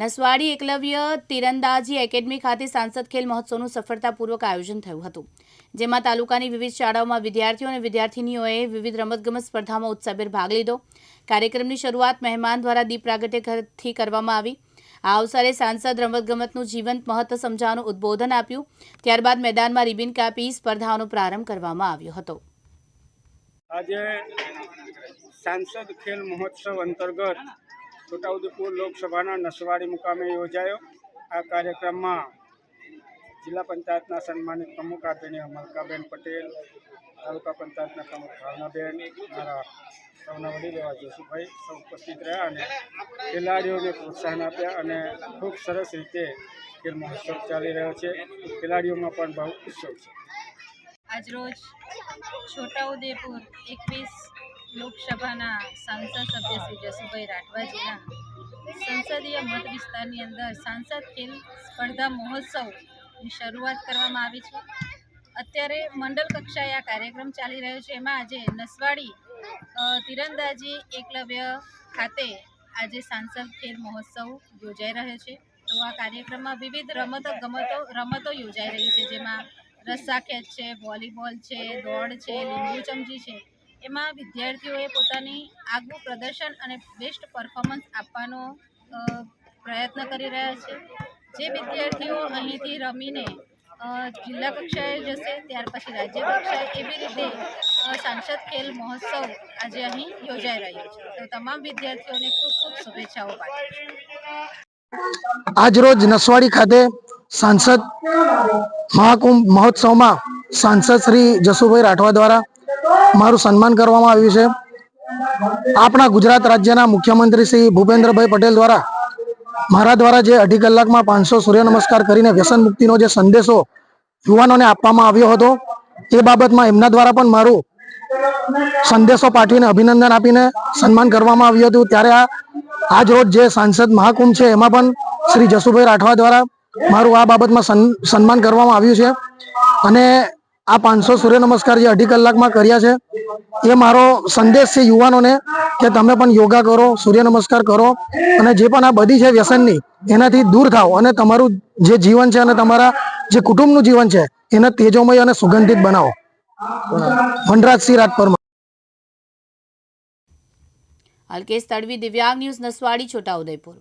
Naswadi Eklavya તીરંદાજી academy ખાતે સાંસદ ખેલ મહોત્સવનું સફળતાપૂર્વક આયોજન થયું હતું, જેમાં તાલુકાની વિવિધ શાળાઓમાં વિદ્યાર્થીઓ અને વિદ્યાર્થીનીઓએ વિવિધ રમતગમત સ્પર્ધામાં ઉત્સાહભેર ભાગ લીધો. કાર્યક્રમની શરૂઆત મહેમાન દ્વારા દીપ પ્રાગટ્યથી કરવામાં આવી. આ અવસરે સાંસદ રમતગમતનું જીવંત મહત્વ સમજાવવાનું ઉદ્બોધન આપ્યું. ત્યારબાદ મેદાનમાં રિબિન કાપી સ્પર્ધાઓનો પ્રારંભ કરવામાં આવ્યો હતો. આજે સાંસદ ખેલ મહોત્સવ અંતર્ગત છોટાઉદેપુર લોકસભાના નસવાડી મુકામે યોજાયો. આ કાર્યક્રમમાં જિલ્લા પંચાયતના સન્માનિત પ્રમુખ આદરણીય મલકાબેન પટેલ, તાલુકા પંચાયતના પ્રમુખ ભાવનાબેન, મારા સૌના વડીલ એવા જોશુભાઈ સૌ ઉપસ્થિત રહ્યા અને ખેલાડીઓને પ્રોત્સાહન આપ્યા અને ખૂબ સરસ રીતે ખેલ મહોત્સવ ચાલી રહ્યો છે. ખેલાડીઓમાં પણ બહુ ઉત્સવ છે. આજરોજ છોટાઉદેપુર એકવીસ લોકસભાના સાંસદ સભ્ય શ્રી જસુભાઈ રાઠવાજીના સંસદીય મત વિસ્તારની અંદર સાંસદ ખેલ સ્પર્ધા મહોત્સવની શરૂઆત કરવામાં આવી છે. અત્યારે મંડળ કક્ષાએ આ કાર્યક્રમ ચાલી રહ્યો છે. એમાં આજે નસવાડી તીરંદાજી એકલવ્ય ખાતે આજે સાંસદ ખેલ મહોત્સવ યોજાઈ રહ્યો છે. તો આ કાર્યક્રમમાં વિવિધ રમતો, ગમતો, રમતો યોજાઈ રહી છે. જેમાં રસ્સા છે, વોલીબોલ છે, દોડ છે, લીંબુ ચમચી છે. એમાં વિદ્યાર્થીઓએ પોતાની આગવું પ્રદર્શન અને બેસ્ટ પરફોર્મન્સ આપવાનો પ્રયત્ન કરી રહ્યા છે. જે વિદ્યાર્થીઓ અહીંથી રમીને જિલ્લા કક્ષાએ જશે, ત્યાર પછી રાજ્ય કક્ષાએ, એવી રીતે સાંસદ ખેલ મહોત્સવ આજે અહીં યોજાઈ રહ્યો છે. તો તમામ વિદ્યાર્થીઓને ખૂબ ખૂબ શુભેચ્છાઓ પાઠવું. આજરોજ નસવાડી ખાતે સાંસદ મહાકુંભ મહોત્સવમાં સાંસદ શ્રી જસુભાઈ રાઠવા દ્વારા મારું સન્માન કરવામાં આવ્યું છે. આપણા ગુજરાત રાજ્યના મુખ્યમંત્રી શ્રી ભૂપેન્દ્રભાઈ પટેલ દ્વારા મારા દ્વારા જે અઢી કલાકમાં પાંચસો સૂર્ય નમસ્કાર કરીને વ્યસન મુક્તિનો જે સંદેશો યુવાનોને આપવામાં આવ્યો હતો, એ બાબતમાં એમના દ્વારા પણ મારું સંદેશો પાઠવીને અભિનંદન આપીને સન્માન કરવામાં આવ્યું હતું. ત્યારે આ, આજ રોજ જે સાંસદ મહાકુંભ છે, એમાં પણ શ્રી જસુભાઈ રાઠવા દ્વારા મારું આ બાબતમાં સન્- સન્માન કરવામાં આવ્યું છે. અને આ પાંચસો સૂર્ય નમસ્કાર જે અઢી કલાકમાં કર્યા છે, એ મારો સંદેશ છે યુવાનોને કે તમે પણ યોગા કરો સૂર્ય નમસ્કાર કરો અને જે પણ આ બધી છે વ્યસનની, એનાથી દૂર થાઓ અને તમારું જે જીવન છે અને તમારા જે કુટુંબનું જીવન છે, એને તેજોમય અને સુગંધિત બનાવો. વનરાજસિંહ રાજપરમાં. અલ્કેશ તડવી દિવ્યાંગ ન્યૂઝ નસવાડી, છોટાઉદેપુર.